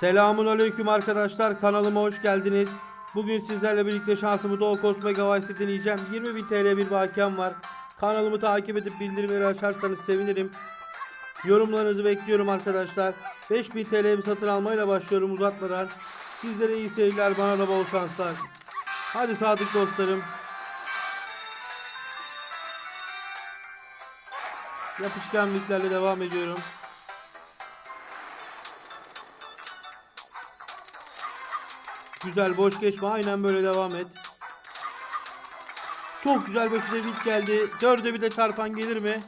Selamun aleyküm arkadaşlar kanalıma hoş geldiniz. Bugün sizlerle birlikte şansımı Doğu Cosmo Gavays'ı deneyeceğim. 20.000 TL bir bakiem var. Kanalımı takip edip bildirimleri açarsanız sevinirim. Yorumlarınızı bekliyorum arkadaşlar. 5000 TL bir satın almayla başlıyorum uzatmadan. Sizlere iyi seyirler bana da bol şanslar. Hadi sadık dostlarım. Yapışkan bitlerle devam ediyorum. Güzel boş geçme aynen böyle devam et. Çok güzel başına bit geldi. Dörde bir de çarpan gelir mi?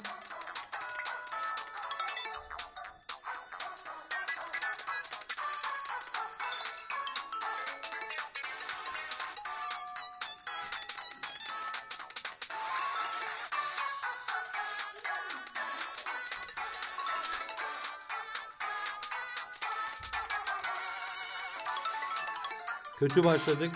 Kötü başladık.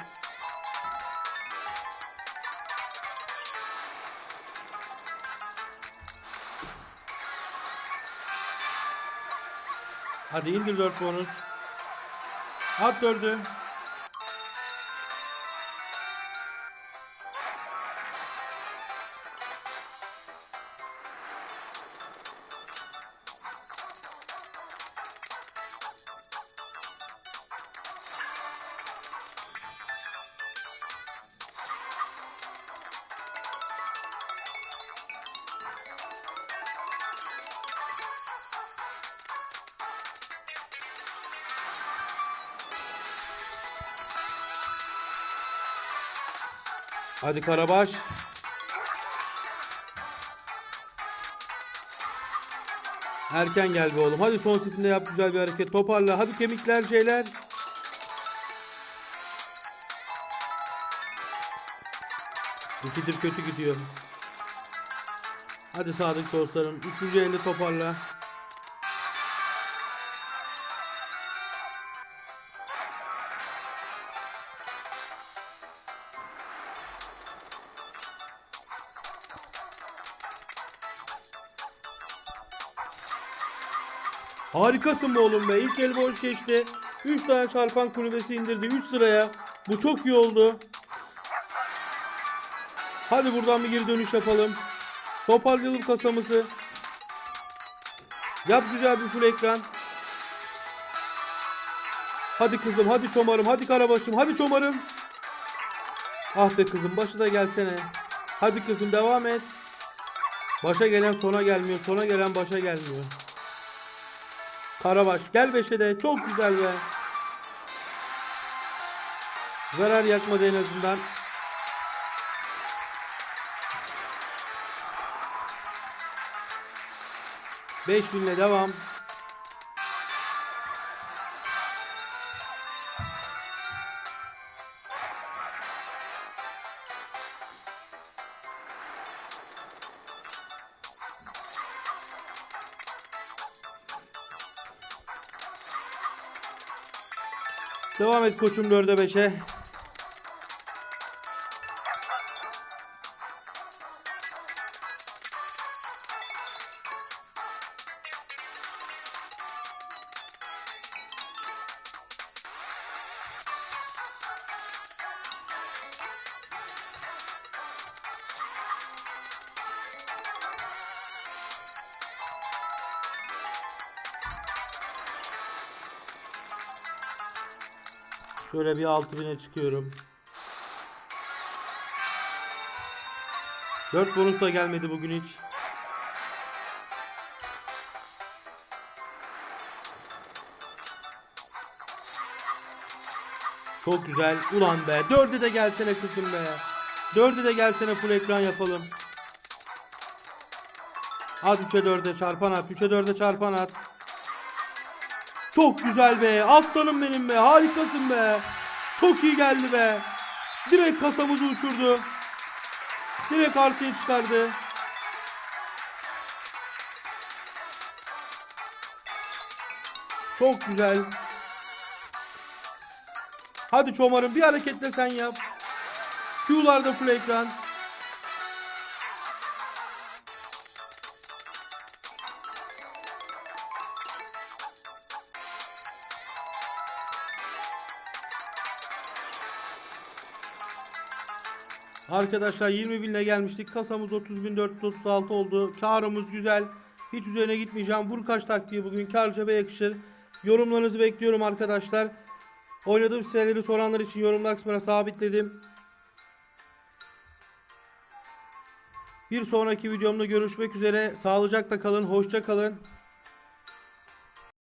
Hadi indir 4 bonus. At 4'ü. Hadi Karabaş. Erken gel be oğlum. Hadi son setinde yap güzel bir hareket. Toparla. Hadi kemikler şeyler. İkidir kötü gidiyor. Hadi sadık dostlarım. Üçüncü elde toparla. Harikasın be oğlum be. İlk el boş geçti. 3 tane çarpan kulübesi indirdi 3 sıraya. Bu çok iyi oldu. Hadi buradan bir geri dönüş yapalım. Toparlayalım kasamızı. Yap güzel bir full ekran. Hadi kızım, hadi çomarım, hadi karabaşım, hadi çomarım. Ah be kızım, başı da gelsene. Hadi kızım devam et. Başa gelen sona gelmiyor, sona gelen başa gelmiyor. Karabaş gel beşe de çok güzel be. Zarar yakmadı en azından. Beş binle devam. Devam et koçum 4'e 5'e. Şöyle bir 6000'e çıkıyorum. 4 bonus da gelmedi bugün hiç. Çok güzel. Ulan be. 4'e de gelsene kızım be. 4'e de gelsene full ekran yapalım. At 3'e 4'e çarpan at. 3'e 4'e çarpan at. Çok güzel be. Aslanım benim be. Harikasın be. Çok iyi geldi be. Direkt kasamızı uçurdu. Direkt artıya çıkardı. Çok güzel. Hadi çomarım bir hareketle sen yap. Q'larda full ekran. Arkadaşlar 20 binle gelmiştik. Kasamız 30.436 oldu. Karımız güzel. Hiç üzerine gitmeyeceğim. Vur kaç taktiği bugün kar cebe yakışır. Yorumlarınızı bekliyorum arkadaşlar. Oynadığım siteleri soranlar için yorumlar kısmına sabitledim. Bir sonraki videomda görüşmek üzere. Sağlıcakla kalın. Hoşça kalın.